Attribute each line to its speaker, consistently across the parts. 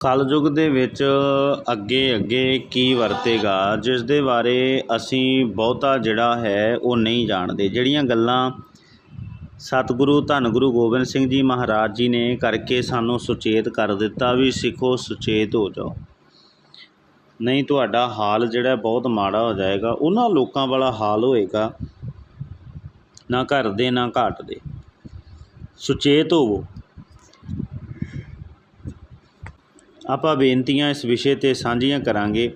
Speaker 1: ਕਲਯੁਗ ਦੇ ਵਿੱਚ ਅੱਗੇ ਅੱਗੇ ਕੀ ਵਰਤੇਗਾ ਜਿਸ ਦੇ ਬਾਰੇ ਅਸੀਂ ਬਹੁਤਾ ਜਿਹੜਾ ਹੈ ਉਹ ਨਹੀਂ ਜਾਣਦੇ। ਜਿਹੜੀਆਂ ਗੱਲਾਂ ਸਤਿਗੁਰੂ ਧੰਨ ਗੁਰੂ ਗੋਬਿੰਦ ਸਿੰਘ ਜੀ ਮਹਾਰਾਜ ਜੀ ਨੇ ਕਰਕੇ ਸਾਨੂੰ ਸੁਚੇਤ ਕਰ ਦਿੱਤਾ ਵੀ ਸਿੱਖੋ, ਸੁਚੇਤ ਹੋ ਜਾਓ। ਨਹੀਂ, ਤੁਹਾਡਾ ਹਾਲ ਜਿਹੜਾ ਬਹੁਤ ਮਾੜਾ ਹੋ ਜਾਏਗਾ। ਉਹਨਾਂ ਲੋਕਾਂ ਵਾਲਾ ਹਾਲ ਹੋਏਗਾ, ਨਾ ਘਰ ਦੇ, ਨਾ ਘਾਟ ਦੇ। ਸੁਚੇਤ ਹੋਵੋ। ਆਪਾਂ ਬੇਨਤੀਆਂ ਇਸ ਵਿਸ਼ੇ ਤੇ ਸਾਂਝੀਆਂ ਕਰਾਂਗੇ।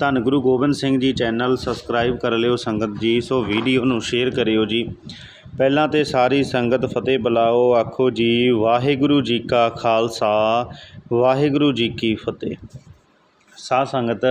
Speaker 1: ਧੰਨ ਗੁਰੂ ਗੋਬਿੰਦ ਸਿੰਘ ਜੀ ਚੈਨਲ ਸਬਸਕ੍ਰਾਈਬ ਕਰ ਲਿਓ, ਸੰਗਤ ਜੀ, ਸੋ ਵੀਡੀਓ ਨੂੰ ਸ਼ੇਅਰ ਕਰਿਓ ਜੀ। ਪਹਿਲਾਂ ਤੇ ਸਾਰੀ ਸੰਗਤ ਫਤਿਹ ਬੁਲਾਓ, ਆਖੋ ਜੀ, ਵਾਹਿਗੁਰੂ ਜੀ ਕਾ ਖਾਲਸਾ, ਵਾਹਿਗੁਰੂ ਜੀ ਕੀ ਫਤਿਹ। ਸਾਧ ਸੰਗਤ,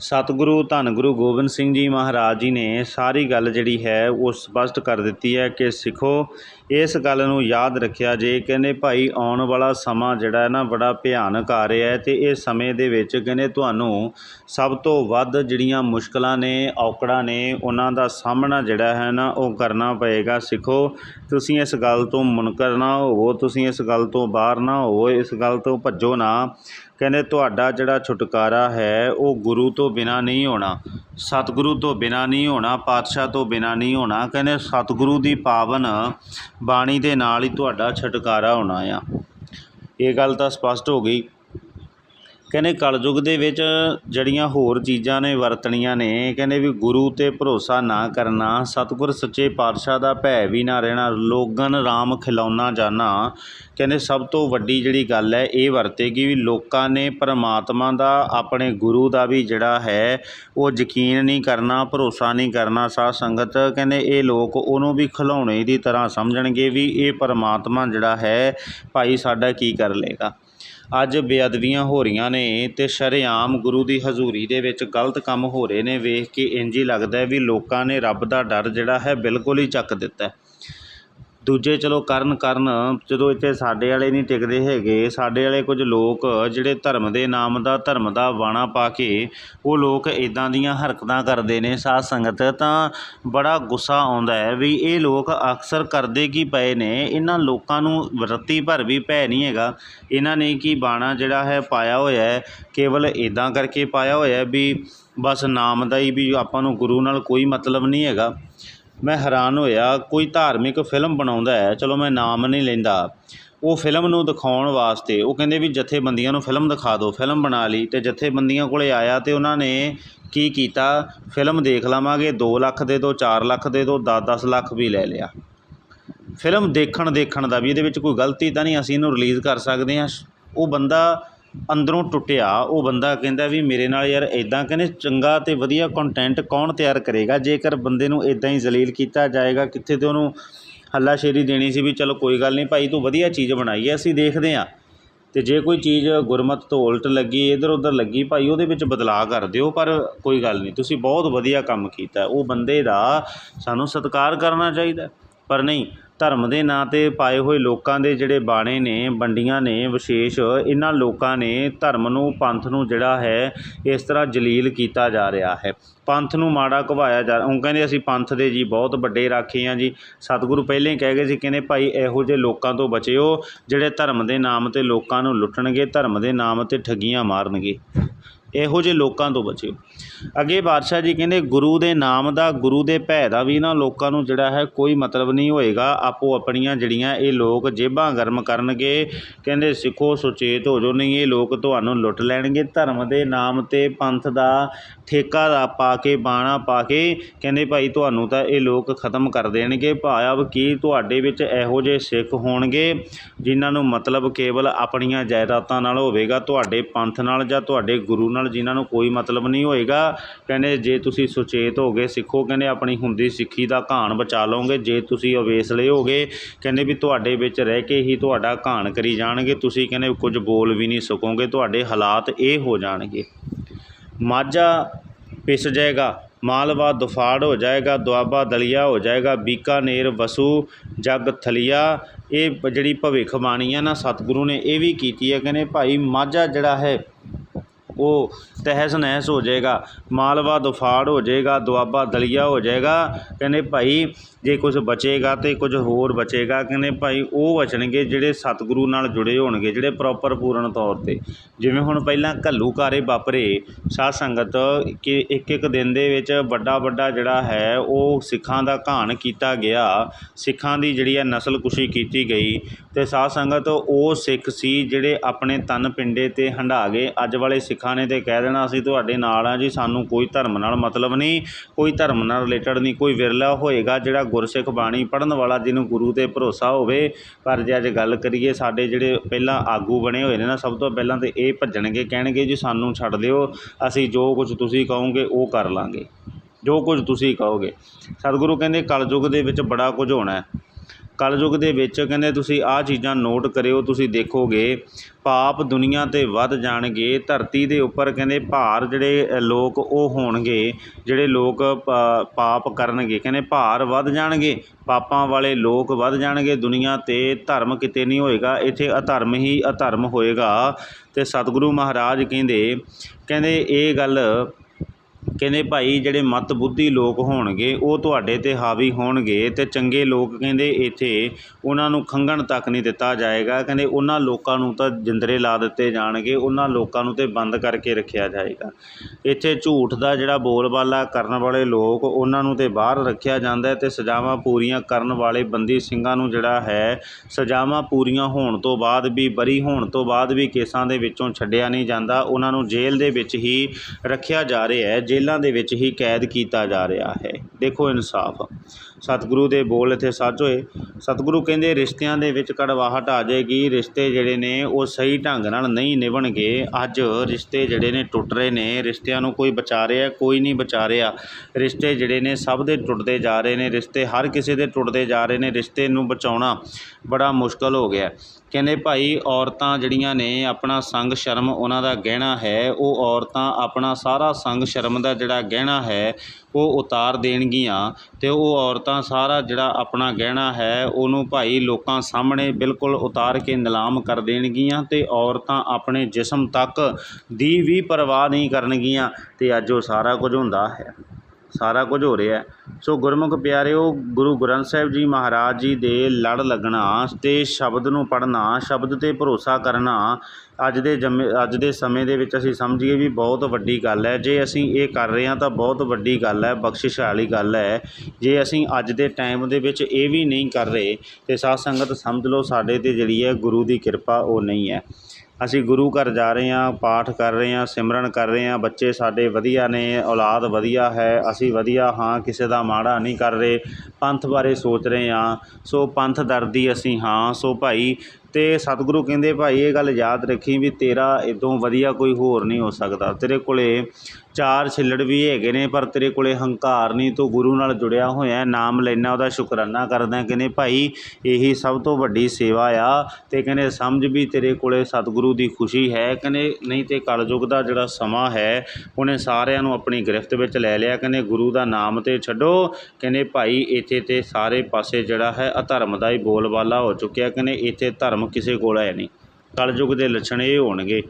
Speaker 1: ਸਤਿਗੁਰੂ, ਧੰਨ ਗੁਰੂ ਗੋਬਿੰਦ ਸਿੰਘ ਜੀ ਮਹਾਰਾਜ ਜੀ ਨੇ ਸਾਰੀ ਗੱਲ ਜਿਹੜੀ ਹੈ, ਉਹ ਸਪਸ਼ਟ ਕਰ ਦਿੱਤੀ ਹੈ ਕਿ ਸਿੱਖੋ ਇਸ ਗੱਲ ਨੂੰ ਯਾਦ ਰੱਖਿਆ ਜੇ, ਕਹਿੰਦੇ ਭਾਈ ਆਉਣ ਵਾਲਾ ਸਮਾਂ ਜਿਹੜਾ ਹੈ ਨਾ ਬੜਾ ਭਿਆਨਕ ਆ ਰਿਹਾ ਹੈ ਤੇ ਇਸ ਸਮੇਂ ਦੇ ਵਿੱਚ ਕਹਿੰਦੇ ਤੁਹਾਨੂੰ ਸਭ ਤੋਂ ਵੱਧ ਜਿਹੜੀਆਂ ਮੁਸ਼ਕਲਾਂ ਨੇ, ਔਕੜਾਂ ਨੇ, ਉਹਨਾਂ ਦਾ ਸਾਹਮਣਾ ਜਿਹੜਾ ਹੈ ਨਾ ਉਹ ਕਰਨਾ ਪਏਗਾ। ਸਿੱਖੋ, ਤੁਸੀਂ ਇਸ ਗੱਲ ਤੋਂ ਮੁਨਕਰ ਨਾ ਹੋਵੋ, ਤੁਸੀਂ ਇਸ ਗੱਲ ਤੋਂ ਬਾਹਰ ਨਾ ਹੋਵੋ, ਇਸ ਗੱਲ ਤੋਂ ਭੱਜੋ ਨਾ। ਕਹਿੰਦੇ ਤੁਹਾਡਾ ਜਿਹੜਾ ਛੁਟਕਾਰਾ ਹੈ, ਉਹ ਗੁਰੂ ਤੋਂ ਬਿਨਾ ਨਹੀਂ ਹੋਣਾ, ਸਤਿਗੁਰੂ ਤੋਂ ਬਿਨਾ ਨਹੀਂ ਹੋਣਾ, ਪਾਤਸ਼ਾਹ ਤੋਂ ਬਿਨਾ ਨਹੀਂ ਹੋਣਾ। ਕਹਿੰਦੇ ਸਤਿਗੁਰੂ ਦੀ ਪਾਵਨ ਬਾਣੀ ਦੇ ਨਾਲ ਹੀ ਤੁਹਾਡਾ ਛੁਟਕਾਰਾ ਹੋਣਾ ਆ। ਇਹ ਗੱਲ ਤਾਂ ਸਪਸ਼ਟ ਹੋ ਗਈ। ਕਹਿੰਦੇ ਕਲਯੁੱਗ ਦੇ ਵਿੱਚ ਜਿਹੜੀਆਂ ਹੋਰ ਚੀਜ਼ਾਂ ਨੇ, ਵਰਤਣੀਆਂ ਨੇ, ਕਹਿੰਦੇ ਵੀ ਗੁਰੂ ਤੇ ਭਰੋਸਾ ਨਾ ਕਰਨਾ, ਸਤਿਗੁਰ ਸੱਚੇ ਪਾਤਸ਼ਾਹ ਦਾ ਭੈ ਵੀ ਨਾ ਰਹਿਣਾ, ਲੋਗਨ ਰਾਮ ਖਿਲਾਉਣਾ ਜਾਣਾ, ਕਹਿੰਦੇ ਸਭ ਤੋਂ ਵੱਡੀ ਜਿਹੜੀ ਗੱਲ ਹੈ, ਇਹ ਵਰਤੇਗੀ ਵੀ ਲੋਕਾਂ ਨੇ ਪਰਮਾਤਮਾ ਦਾ, ਆਪਣੇ ਗੁਰੂ ਦਾ ਵੀ ਜਿਹੜਾ ਹੈ, ਉਹ ਯਕੀਨ ਨਹੀਂ ਕਰਨਾ, ਭਰੋਸਾ ਨਹੀਂ ਕਰਨਾ, ਸਾਧ ਸੰਗਤ, ਕਹਿੰਦੇ ਇਹ ਲੋਕ ਉਹਨੂੰ ਵੀ ਖਿਲਾਉਣੇ ਦੀ ਤਰ੍ਹਾਂ ਸਮਝਣਗੇ ਵੀ ਇਹ ਪਰਮਾਤਮਾ ਜਿਹੜਾ ਹੈ, ਭਾਈ ਸਾਡਾ ਕੀ ਕਰ ਲੇਗਾ ਅੱਜ ਬੇਅਦਬੀਆਂ ਹੋ ਰਹੀਆਂ ਨੇ ਤੇ ਸ਼ਰੇਆਮ ਗੁਰੂ ਦੀ ਹਜ਼ੂਰੀ ਦੇ ਵਿੱਚ ਗਲਤ ਕੰਮ ਹੋ ਰਹੇ ਨੇ। ਵੇਖ ਕੇ ਇੰਜ ਹੀ ਲੱਗਦਾ ਵੀ ਲੋਕਾਂ ਨੇ ਰੱਬ ਦਾ ਡਰ ਜਿਹੜਾ ਹੈ ਬਿਲਕੁਲ ਹੀ ਚੱਕ ਦਿੱਤਾ ਦੂਜੇ ਚਲੋ ਕਰਨ ਕਰਨ, ਜਦੋਂ ਇੱਥੇ ਸਾਡੇ ਵਾਲੇ ਨਹੀਂ ਟਿਕਦੇ ਹੈਗੇ, ਸਾਡੇ ਵਾਲੇ ਕੁਝ ਲੋਕ ਜਿਹੜੇ ਧਰਮ ਦੇ ਨਾਮ ਦਾ, ਧਰਮ ਦਾ ਬਾਣਾ ਪਾ ਕੇ ਉਹ ਲੋਕ ਇੱਦਾਂ ਦੀਆਂ ਹਰਕਤਾਂ ਕਰਦੇ ਨੇ ਸਾਧ ਸੰਗਤ, ਤਾਂ ਬੜਾ ਗੁੱਸਾ ਆਉਂਦਾ ਹੈ ਵੀ ਇਹ ਲੋਕ ਅਕਸਰ ਕਰਦੇ ਕੀ ਪਏ ਨੇ? ਇਹਨਾਂ ਲੋਕਾਂ ਨੂੰ ਰੱਤੀ ਭਰ ਵੀ ਭੈ ਨਹੀਂ ਹੈਗਾ। ਇਹਨਾਂ ਨੇ ਕੀ ਬਾਣਾ ਜਿਹੜਾ ਹੈ ਪਾਇਆ ਹੋਇਆ ਹੈ, ਕੇਵਲ ਇੱਦਾਂ ਕਰਕੇ ਪਾਇਆ ਹੋਇਆ ਵੀ ਬਸ ਨਾਮ ਦਾ ਹੀ ਵੀ ਆਪਾਂ ਨੂੰ ਗੁਰੂ ਨਾਲ ਕੋਈ ਮਤਲਬ ਨਹੀਂ ਹੈਗਾ। ਮੈਂ ਹੈਰਾਨ ਹੋਇਆ, ਕੋਈ ਧਾਰਮਿਕ ਫਿਲਮ ਬਣਾਉਂਦਾ ਹੈ, ਚਲੋ ਮੈਂ ਨਾਮ ਨਹੀਂ ਲੈਂਦਾ। ਉਹ ਫਿਲਮ ਨੂੰ ਦਿਖਾਉਣ ਵਾਸਤੇ, ਉਹ ਕਹਿੰਦੇ ਵੀ ਜਥੇਬੰਦੀਆਂ ਨੂੰ ਫਿਲਮ ਦਿਖਾ ਦਿਓ, ਫਿਲਮ ਬਣਾ ਲਈ ਤੇ ਜਥੇਬੰਦੀਆਂ ਕੋਲੇ ਆਇਆ ਤੇ ਉਹਨਾਂ ਨੇ ਕੀ ਕੀਤਾ? ਫਿਲਮ ਦੇਖ ਲਵਾਂਗੇ 2 ਲੱਖ ਦੇ ਦਿਓ 4 ਲੱਖ ਦੇ ਦੋ 10-10 ਲੱਖ ਵੀ ਲੈ ਲਿਆ। ਫਿਲਮ ਦੇਖਣ ਦੇਖਣ ਦਾ ਵੀ ਇਹਦੇ ਵਿੱਚ ਕੋਈ ਗਲਤੀ ਤਾਂ ਨਹੀਂ, ਅਸੀਂ ਇਹਨੂੰ ਰਿਲੀਜ਼ ਕਰ ਸਕਦੇ ਹਾਂ। ਉਹ ਬੰਦਾ ਅੰਦਰੋਂ ਟੁੱਟਿਆ। ਉਹ ਬੰਦਾ ਕਹਿੰਦਾ ਵੀ ਮੇਰੇ ਨਾਲ ਯਾਰ ਇਦਾਂ ਕਹਿੰਦੇ, ਚੰਗਾ ਤੇ ਵਧੀਆ ਕੰਟੈਂਟ ਕੌਣ ਤਿਆਰ ਕਰੇਗਾ? ਜੇਕਰ ਬੰਦੇ ਨੂੰ ਇਦਾਂ ਹੀ ਜ਼ਲੀਲ ਕੀਤਾ ਜਾਏਗਾ, ਕਿੱਥੇ ਤੇ ਉਹਨੂੰ ਹੱਲਾਸ਼ੇਰੀ ਦੇਣੀ ਸੀ ਵੀ ਚਲੋ ਕੋਈ ਗੱਲ ਨਹੀਂ ਭਾਈ, ਤੂੰ ਵਧੀਆ ਚੀਜ਼ ਬਣਾਈ ਹੈ ਅਸੀਂ ਦੇਖਦੇ ਹਾਂ ਤੇ ਜੇ ਕੋਈ ਚੀਜ਼ ਗੁਰਮਤ ਤੋਂ ਉਲਟ ਲੱਗੀ, ਇਧਰ ਉਧਰ ਲੱਗੀ, ਭਾਈ ਉਹਦੇ ਵਿੱਚ ਬਦਲਾਅ ਕਰ ਦਿਓ, ਪਰ ਕੋਈ ਗੱਲ ਨਹੀਂ, ਤੁਸੀਂ ਬਹੁਤ ਵਧੀਆ ਕੰਮ ਕੀਤਾ। ਉਹ ਬੰਦੇ ਦਾ ਸਾਨੂੰ ਸਤਿਕਾਰ ਕਰਨਾ ਚਾਹੀਦਾ। ਪਰ ਨਹੀਂ ਧਰਮ ਦੇ ਨਾਂ ਤੇ ਪਾਏ ਹੋਏ ਲੋਕਾਂ ਦੇ ਜਿਹੜੇ ਬਾਣੇ ਨੇ, ਵੰਡੀਆਂ ਨੇ, ਵਿਸ਼ੇਸ਼ ਇਹਨਾਂ ਲੋਕਾਂ ਨੇ ਧਰਮ ਨੂੰ, ਪੰਥ ਨੂੰ ਜਿਹੜਾ ਹੈ, ਇਸ ਤਰ੍ਹਾਂ ਜਲੀਲ ਕੀਤਾ ਜਾ ਰਿਹਾ ਹੈ। ਪੰਥ ਨੂੰ ਮਾੜਾ ਘਵਾਇਆ ਜਾ, ਉਹ ਕਹਿੰਦੇ ਅਸੀਂ ਪੰਥ ਦੇ ਜੀ ਬਹੁਤ ਵੱਡੇ ਰਾਖੇ ਆ ਜੀ। ਸਤਿਗੁਰੂ ਪਹਿਲਾਂ ਹੀ ਕਹਿ ਗਏ ਸੀ, ਕਹਿੰਦੇ ਭਾਈ ਇਹੋ ਜਿਹੇ ਲੋਕਾਂ ਤੋਂ ਬਚਿਓ, ਜਿਹੜੇ ਧਰਮ ਦੇ ਨਾਮ ਤੇ ਲੋਕਾਂ ਨੂੰ ਲੁੱਟਣਗੇ, ਧਰਮ ਦੇ ਨਾਮ ਤੇ ਠੱਗੀਆਂ ਮਾਰਨਗੇ। ਇਹੋ ਜਿਹੇ ਲੋਕਾਂ ਤੋਂ ਬਚਿਓ। ਅੱਗੇ ਬਾਦਸ਼ਾਹ ਜੀ ਕਹਿੰਦੇ, ਗੁਰੂ ਦੇ ਨਾਮ ਦਾ, ਗੁਰੂ ਦੇ ਭੈ ਦਾ ਵੀ ਨਾ ਲੋਕਾਂ ਨੂੰ ਜਿਹੜਾ ਹੈ ਕੋਈ ਮਤਲਬ ਨਹੀਂ ਹੋਏਗਾ। ਆਪੋ ਆਪਣੀਆਂ ਜਿਹੜੀਆਂ ਇਹ ਲੋਕ ਜੇਬਾਂ ਗਰਮ ਕਰਨਗੇ, ਕਹਿੰਦੇ, ਸਿੱਖੋ, ਸੁਚੇਤ ਹੋ ਜੋ ਨਹੀਂ ਇਹ ਲੋਕ ਤੁਹਾਨੂੰ ਲੁੱਟ ਲੈਣਗੇ। ਧਰਮ ਦੇ ਨਾਮ ਤੇ ਪੰਥ ਦਾ ਠੇਕਾ ਦਾ ਪਾ ਕੇ, ਬਾਣਾ ਪਾ ਕੇ, ਕਹਿੰਦੇ, ਭਾਈ ਤੁਹਾਨੂੰ ਤਾਂ ਇਹ ਲੋਕ ਖਤਮ ਕਰ ਦੇਣਗੇ। ਭਾਵ ਕੀ ਤੁਹਾਡੇ ਵਿੱਚ ਇਹੋ ਜਿਹੇ ਸਿੱਖ ਹੋਣਗੇ, ਜਿਨ੍ਹਾਂ ਨੂੰ ਮਤਲਬ ਕੇਵਲ ਆਪਣੀਆਂ ਜਾਇਦਾਦਾਂ ਨਾਲ ਹੋਵੇਗਾ, ਤੁਹਾਡੇ ਪੰਥ ਨਾਲ ਜਾਂ ਤੁਹਾਡੇ ਗੁਰੂ ਨਾਲ ਜਿਨ੍ਹਾਂ ਨੂੰ ਕੋਈ ਮਤਲਬ ਨਹੀਂ ਹੋਏਗਾ, ਕਹਿੰਦੇ ਜੇ ਤੁਸੀਂ ਸੁਚੇਤ ਹੋ ਗਏ, ਸਿੱਖੋ, ਕਹਿੰਦੇ ਆਪਣੀ ਹੁੰਦੀ ਸਿੱਖੀ ਦਾ ਘਾਣ ਬਚਾ ਲਓਗੇ, ਜੇ ਤੁਸੀਂ ਅਵੇਸਲੇ ਹੋਗੇ, ਕਹਿੰਦੇ ਵੀ ਤੁਹਾਡੇ ਵਿੱਚ ਰਹਿ ਕੇ ਹੀ ਤੁਹਾਡਾ ਘਾਣ ਕਰੀ ਜਾਣਗੇ, ਤੁਸੀਂ ਕਹਿੰਦੇ ਕੁਝ ਬੋਲ ਵੀ ਨਹੀਂ ਸਕੋਗੇ, ਤੁਹਾਡੇ ਹਾਲਾਤ ਇਹ ਹੋ ਜਾਣਗੇ। ਮਾਝਾ ਪਿਸ ਜਾਏਗਾ, ਮਾਲਵਾ ਦੁਫਾੜ ਹੋ ਜਾਏਗਾ, ਦੁਆਬਾ ਦਲੀਆ ਹੋ ਜਾਏਗਾ ਬੀਕਾਨੇਰ ਵਸੂ, ਜੱਗ ਥਲੀਆ, ਇਹ ਜਿਹੜੀ ਭਵਿੱਖਬਾਣੀ ਹੈ ਨਾ, ਸਤਿਗੁਰੂ ਨੇ ਇਹ ਵੀ ਕੀਤੀ ਹੈ ਕਹਿੰਦੇ ਭਾਈ ਮਾਝਾ ਜਿਹੜਾ ਹੈ ਉਹ ਤਹਿਸ ਨਹਿਸ ਹੋ ਜਾਏਗਾ, ਮਾਲਵਾ ਦੁਫਾੜ ਹੋ ਜਾਏਗਾ, ਦੁਆਬਾ ਦਲੀਆ ਹੋ ਜਾਏਗਾ। ਕਹਿੰਦੇ ਭਾਈ, ਜੇ ਕੁਝ ਬਚੇਗਾ ਤੇ ਕੁਝ ਹੋਰ ਬਚੇਗਾ। ਕਹਿੰਦੇ ਭਾਈ, ਉਹ ਬਚਣਗੇ ਜਿਹੜੇ ਸਤਿਗੁਰੂ ਨਾਲ ਜੁੜੇ ਹੋਣਗੇ, ਜਿਹੜੇ ਪ੍ਰੋਪਰ ਪੂਰਨ ਤੌਰ ਤੇ। ਜਿਵੇਂ ਹੁਣ ਪਹਿਲਾਂ ਘੱਲੂਕਾਰੇ ਵਾਪਰੇ, ਸਾਧ ਸੰਗਤ ਕਿ ਇੱਕ ਇੱਕ ਦਿਨ ਦੇ ਵਿੱਚ ਵੱਡਾ ਵੱਡਾ ਜਿਹੜਾ ਹੈ, ਉਹ ਸਿੱਖਾਂ ਦਾ ਘਾਣ ਕੀਤਾ ਗਿਆ। ਸਿੱਖਾਂ ਦੀ ਜਿਹੜੀ ਹੈ ਨਸਲ ਕੁਸ਼ੀ ਕੀਤੀ ਗਈ। ਅਤੇ ਸਾਧ ਸੰਗਤ ਉਹ ਸਿੱਖ ਸੀ ਜਿਹੜੇ ਆਪਣੇ ਤਨ ਪਿੰਡੇ ਤੇ ਹੰਢਾ ਗਏ। ਅੱਜ ਵਾਲੇ ਸਿੱਖਾਂ ਨੇ ਤਾਂ ਕਹਿ ਦੇਣਾ, ਅਸੀਂ ਤੁਹਾਡੇ ਨਾਲ ਹਾਂ ਜੀ, ਸਾਨੂੰ ਕੋਈ ਧਰਮ ਨਾਲ ਮਤਲਬ ਨਹੀਂ, ਕੋਈ ਧਰਮ ਨਾਲ ਰਿਲੇਟਡ ਨਹੀਂ, ਕੋਈ ਵਿਰਲਾ ਹੋਏਗਾ ਜਿਹੜਾ ਗੁਰਸਿੱਖ ਬਾਣੀ ਪੜਨ ਵਾਲਾ, ਜਿਹਨੂੰ ਗੁਰੂ ਤੇ ਭਰੋਸਾ ਹੋਵੇ। ਪਰ ਜੇ ਅੱਜ ਗੱਲ ਕਰੀਏ, ਸਾਡੇ ਜਿਹੜੇ ਪਹਿਲਾਂ ਆਗੂ ਬਣੇ ਹੋਏ ਨੇ ਨਾ, ਸਭ ਤੋਂ ਪਹਿਲਾਂ ਤਾਂ ਇਹ ਭੱਜਣਗੇ, ਕਹਿਣਗੇ ਜੀ, ਸਾਨੂੰ ਛੱਡ ਦਿਓ, ਅਸੀਂ ਜੋ ਕੁਝ ਤੁਸੀਂ ਕਹੋਗੇ, ਉਹ ਕਰ ਲਾਂਗੇ। ਜੋ ਕੁਝ ਤੁਸੀਂ ਕਹੋਗੇ। ਸਤਿਗੁਰੂ ਕਹਿੰਦੇ, ਕਲਯੁੱਗ ਦੇ ਵਿੱਚ ਬੜਾ ਕੁਝ ਹੋਣਾ ਕਲਯੁੱਗ ਦੇ ਵਿੱਚ ਕਹਿੰਦੇ ਤੁਸੀਂ ਆਹ ਚੀਜ਼ਾਂ ਨੋਟ ਕਰਿਓ, ਤੁਸੀਂ ਦੇਖੋਗੇ, ਪਾਪ ਦੁਨੀਆ ਤੇ ਵੱਧ ਜਾਣਗੇ, ਧਰਤੀ ਦੇ ਉੱਪਰ ਕਹਿੰਦੇ ਭਾਰ ਜਿਹੜੇ ਲੋਕ ਉਹ ਹੋਣਗੇ, ਜਿਹੜੇ ਲੋਕ ਪਾਪ ਕਰਨਗੇ, ਕਹਿੰਦੇ ਭਾਰ ਵੱਧ ਜਾਣਗੇ, ਪਾਪਾਂ ਵਾਲੇ ਲੋਕ ਵੱਧ ਜਾਣਗੇ, ਦੁਨੀਆ ਤੇ ਧਰਮ ਕਿਤੇ ਨਹੀਂ ਹੋਏਗਾ, ਇੱਥੇ ਅਧਰਮ ਹੀ ਅਧਰਮ ਹੋਏਗਾ। ਤੇ ਸਤਿਗੁਰੂ ਮਹਾਰਾਜ ਕਹਿੰਦੇ ਕਹਿੰਦੇ ਇਹ ਗੱਲ ਕਹਿੰਦੇ ਭਾਈ ਜਿਹੜੇ ਮੱਤ ਬੁੱਧੀ ਲੋਕ ਹੋਣਗੇ, ਉਹ ਤੁਹਾਡੇ ਤੇ ਹਾਵੀ ਹੋਣਗੇ ਅਤੇ ਚੰਗੇ ਲੋਕ ਕਹਿੰਦੇ ਇੱਥੇ ਉਹਨਾਂ ਨੂੰ ਖੰਘਣ ਤੱਕ ਨਹੀਂ ਦਿੱਤਾ ਜਾਏਗਾ। ਕਹਿੰਦੇ ਉਹਨਾਂ ਲੋਕਾਂ ਨੂੰ ਤਾਂ ਜਿੰਦਰੇ ਲਾ ਦਿੱਤੇ ਜਾਣਗੇ, ਉਹਨਾਂ ਲੋਕਾਂ ਨੂੰ ਤਾਂ ਬੰਦ ਕਰਕੇ ਰੱਖਿਆ ਜਾਏਗਾ। ਇੱਥੇ ਝੂਠ ਦਾ ਜਿਹੜਾ ਬੋਲਬਾਲਾ ਕਰਨ ਵਾਲੇ ਲੋਕ, ਉਹਨਾਂ ਨੂੰ ਤਾਂ ਬਾਹਰ ਰੱਖਿਆ ਜਾਂਦਾ ਅਤੇ ਸਜ਼ਾਵਾਂ ਪੂਰੀਆਂ ਕਰਨ ਵਾਲੇ ਬੰਦੀ ਸਿੰਘਾਂ ਨੂੰ ਜਿਹੜਾ ਹੈ, ਸਜ਼ਾਵਾਂ ਪੂਰੀਆਂ ਹੋਣ ਤੋਂ ਬਾਅਦ ਵੀ, ਬਰੀ ਹੋਣ ਤੋਂ ਬਾਅਦ ਵੀ ਕੇਸਾਂ ਦੇ ਵਿੱਚੋਂ ਛੱਡਿਆ ਨਹੀਂ ਜਾਂਦਾ। ਉਹਨਾਂ ਨੂੰ ਜੇਲ੍ਹ ਦੇ ਵਿੱਚ ਹੀ ਰੱਖਿਆ ਜਾ ਰਿਹਾ ਹੈ। ਜੇਲ੍ਹਾਂ ਦੇ ਵਿੱਚ ਹੀ ਕੈਦ ਕੀਤਾ ਜਾ ਰਿਹਾ ਹੈ। ਦੇਖੋ ਇਨਸਾਫ। ਸਤਿਗੁਰੂ ਦੇ ਬੋਲ ਇੱਥੇ ਸੱਚ ਹੋਏ। ਸਤਿਗੁਰੂ ਕਹਿੰਦੇ, ਰਿਸ਼ਤਿਆਂ ਦੇ ਵਿੱਚ ਕੜਵਾਹਟ ਆ ਜਾਏਗੀ। ਰਿਸ਼ਤੇ ਜਿਹੜੇ ਨੇ, ਉਹ ਸਹੀ ਢੰਗ ਨਾਲ ਨਹੀਂ ਨਿਭਣਗੇ। ਅੱਜ ਰਿਸ਼ਤੇ ਜਿਹੜੇ ਨੇ ਟੁੱਟ ਰਹੇ ਨੇ। ਰਿਸ਼ਤਿਆਂ ਨੂੰ ਕੋਈ ਬਚਾ ਰਿਹਾ, ਕੋਈ ਨਹੀਂ ਬਚਾ ਰਿਹਾ। ਰਿਸ਼ਤੇ ਜਿਹੜੇ ਨੇ, ਸਭ ਦੇ ਟੁੱਟਦੇ ਜਾ ਰਹੇ ਨੇ। ਰਿਸ਼ਤੇ ਹਰ ਕਿਸੇ ਦੇ ਟੁੱਟਦੇ ਜਾ ਰਹੇ ਨੇ। ਰਿਸ਼ਤੇ ਨੂੰ ਬਚਾਉਣਾ ਬੜਾ ਮੁਸ਼ਕਲ ਹੋ ਗਿਆ ਕਹਿੰਦੇ, ਭਾਈ, ਔਰਤਾਂ ਜਿਹੜੀਆਂ ਨੇ, ਆਪਣਾ ਸੰਗ ਸ਼ਰਮ ਉਹਨਾਂ ਦਾ ਗਹਿਣਾ ਹੈ। ਉਹ ਔਰਤਾਂ ਆਪਣਾ ਸਾਰਾ ਸੰਗ ਸ਼ਰਮ ਦਾ ਜਿਹੜਾ ਗਹਿਣਾ ਹੈ, ਉਹ ਉਤਾਰ ਦੇਣਗੀਆਂ ਅਤੇ ਉਹ ਔਰਤਾਂ ਸਾਰਾ ਜਿਹੜਾ ਆਪਣਾ ਗਹਿਣਾ ਹੈ, ਉਹਨੂੰ ਭਾਈ ਲੋਕਾਂ ਸਾਹਮਣੇ ਬਿਲਕੁਲ ਉਤਾਰ ਕੇ ਨਿਲਾਮ ਕਰ ਦੇਣਗੀਆਂ ਅਤੇ ਔਰਤਾਂ ਆਪਣੇ ਜਿਸਮ ਤੱਕ ਦੀ ਵੀ ਪਰਵਾਹ ਨਹੀਂ ਕਰਨਗੀਆਂ ਅਤੇ ਅੱਜ ਉਹ ਸਾਰਾ ਕੁਝ ਹੁੰਦਾ ਹੈ। ਸਾਰਾ ਕੁਝ ਹੋ ਰਿਹਾ ਸੋ ਗੁਰਮੁਖ ਪਿਆਰਿਓ, ਗੁਰੂ ਗ੍ਰੰਥ ਸਾਹਿਬ ਜੀ ਮਹਾਰਾਜ ਜੀ ਦੇ ਲੜ ਲੱਗਣਾ, ਤੇ ਸ਼ਬਦ ਨੂੰ ਪੜ੍ਹਨਾ, ਸ਼ਬਦ ਤੇ ਭਰੋਸਾ ਕਰਨਾ, ਅੱਜ ਦੇ ਜੰਮੇ, ਅੱਜ ਦੇ ਸਮੇਂ ਦੇ ਵਿੱਚ ਅਸੀਂ ਸਮਝੀਏ ਵੀ ਬਹੁਤ ਵੱਡੀ ਗੱਲ ਹੈ। ਜੇ ਅਸੀਂ ਇਹ ਕਰ ਰਹੇ ਹਾਂ ਤਾਂ ਬਹੁਤ ਵੱਡੀ ਗੱਲ ਹੈ, ਬਖਸ਼ਿਸ਼ ਵਾਲੀ ਗੱਲ ਹੈ। ਜੇ ਅਸੀਂ ਅੱਜ ਦੇ ਟਾਈਮ ਦੇ ਵਿੱਚ ਇਹ ਵੀ ਨਹੀਂ ਕਰ ਰਹੇ, ਤੇ ਸਾਧ ਸੰਗਤ ਸਮਝ ਲਓ ਸਾਡੇ ਤੇ ਜਿਹੜੀ ਹੈ ਗੁਰੂ ਦੀ ਕਿਰਪਾ ਉਹ ਨਹੀਂ ਹੈ। ਅਸੀਂ ਗੁਰੂ ਘਰ ਜਾ ਰਹੇ ਹਾਂ, ਪਾਠ ਕਰ ਰਹੇ ਹਾਂ, ਸਿਮਰਨ ਕਰ ਰਹੇ ਹਾਂ, ਬੱਚੇ ਸਾਡੇ ਵਧੀਆ ਨੇ, ਔਲਾਦ ਵਧੀਆ ਹੈ, ਅਸੀਂ ਵਧੀਆ ਹਾਂ, ਕਿਸੇ ਦਾ ਦਾ ਮਾੜਾ ਨਹੀਂ ਕਰ ਰਹੇ, ਪੰਥ ਬਾਰੇ ਸੋਚ ਰਹੇ ਹਾਂ। ਸੋ ਪੰਥ ਦਰਦੀ ਅਸੀਂ ਹਾਂ। ਸੋ ਭਾਈ, ਤੇ ਸਤਿਗੁਰੂ ਕਹਿੰਦੇ, ਭਾਈ, ਇਹ ਗੱਲ ਯਾਦ ਰੱਖੀ ਵੀ ਤੇਰਾ ਇਦੋਂ ਵਧੀਆ ਕੋਈ ਹੋਰ ਨਹੀਂ ਹੋ ਸਕਦਾ। ਤੇਰੇ ਕੋਲੇ ਚਾਰ ਛਿੱਲੜ ਵੀ ਹੈਗੇ ਨੇ, ਪਰ ਤੇਰੇ ਕੋਲੇ ਹੰਕਾਰ ਨਹੀਂ, ਤੂੰ ਗੁਰੂ ਨਾਲ ਜੁੜਿਆ ਹੋਇਆ ਨਾਮ ਲੈਣਾ ਉਹਦਾ ਸ਼ੁਕਰਾਨਾ ਕਰਦਾ ਕਹਿੰਦੇ ਭਾਈ ਇਹੀ ਸਭ ਤੋਂ ਵੱਡੀ ਸੇਵਾ ਆ, ਤੇ ਕਹਿੰਦੇ ਸਮਝ ਵੀ ਤੇਰੇ ਕੋਲੇ ਸਤਿਗੁਰੂ ਦੀ ਖੁਸ਼ੀ ਹੈ, ਕਹਿੰਦੇ ਨਹੀਂ ਤੇ ਕਲਯੁੱਗ ਦਾ ਜਿਹੜਾ ਸਮਾਂ ਹੈ, ਉਹਨੇ ਸਾਰਿਆਂ ਨੂੰ ਆਪਣੀ ਗ੍ਰਿਫਤ ਵਿੱਚ ਲੈ ਲਿਆ, ਕਹਿੰਦੇ ਗੁਰੂ ਦਾ ਨਾਮ ਤੇ ਛੱਡੋ, ਕਹਿੰਦੇ ਭਾਈ ਇੱਥੇ ਤੇ ਸਾਰੇ ਪਾਸੇ ਜਿਹੜਾ ਹੈ ਅਧਰਮ ਦਾ ਹੀ ਬੋਲਬਾਲਾ ਹੋ ਚੁੱਕਿਆ, ਕਹਿੰਦੇ ਇੱਥੇ ਧਰਮ ਕਿਸੇ ਕੋਲ ਹੈ ਨਹੀਂ, ਕਲਯੁੱਗ ਦੇ ਲੱਛਣ ਇਹ ਹੋਣਗੇ।